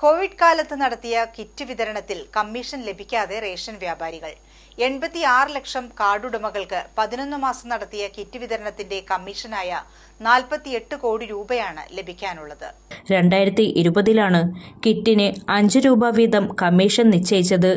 Covid കാലത്ത് നടത്തിയ kit വിതരണത്തിൽ കമ്മീഷൻ ലഭിക്കാതെ റേഷൻ വ്യാപാരികൾ. എൺപത്തി ആറ് ലക്ഷം കാർഡുടമകൾക്ക് പതിനൊന്ന് മാസം നടത്തിയ കിറ്റ് വിതരണത്തിന്റെ കമ്മീഷനായ നാൽപ്പത്തിയെട്ട് കോടി രൂപയാണ് ലഭിക്കാനുള്ളത്. രണ്ടായിരത്തി ഇരുപതിലാണ് കിറ്റിന് അഞ്ച് രൂപ വീതം കമ്മീഷൻ നിശ്ചയിച്ചത്.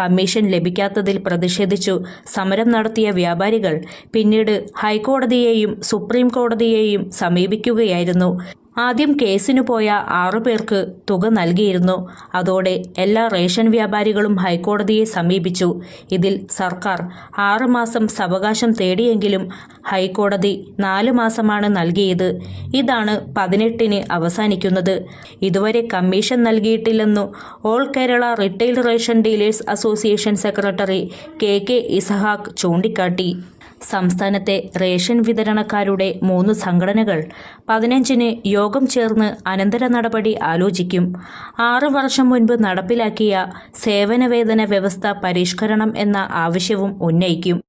കമ്മീഷൻ ലഭിക്കാത്തതിൽ പ്രതിഷേധിച്ചു സമരം നടത്തിയ വ്യാപാരികൾ പിന്നീട് ഹൈക്കോടതിയെയും സുപ്രീം കോടതിയെയും സമീപിക്കുകയായിരുന്നു. ആദ്യം കേസിനു പോയ ആറു പേർക്ക് തുക നൽകിയിരുന്നു. അതോടെ എല്ലാ റേഷൻ വ്യാപാരികളും ഹൈക്കോടതിയെ സമീപിച്ചു. ഇതിൽ സർക്കാർ ആറുമാസം സവകാശം തേടിയെങ്കിലും ഹൈക്കോടതി നാല് മാസമാണ് നൽകിയത്. ഇതാണ് പതിനെട്ടിന് അവസാനിക്കുന്നത്. ഇതുവരെ commission നൽകിയിട്ടില്ലെന്നു all Kerala retail ration dealers association secretary K K Isahaq ചൂണ്ടിക്കാട്ടി. സംസ്ഥാനത്തെ റേഷൻ വിതരണക്കാരുടെ മൂന്ന് സംഘടനകൾ പതിനഞ്ചിന് യോഗം ചേർന്ന് അനന്തര നടപടി ആലോചിക്കും. ആറു വർഷം മുൻപ് നടപ്പിലാക്കിയ സേവനവേതന വ്യവസ്ഥ പരിഷ്കരണം എന്ന ആവശ്യവും ഉന്നയിക്കും.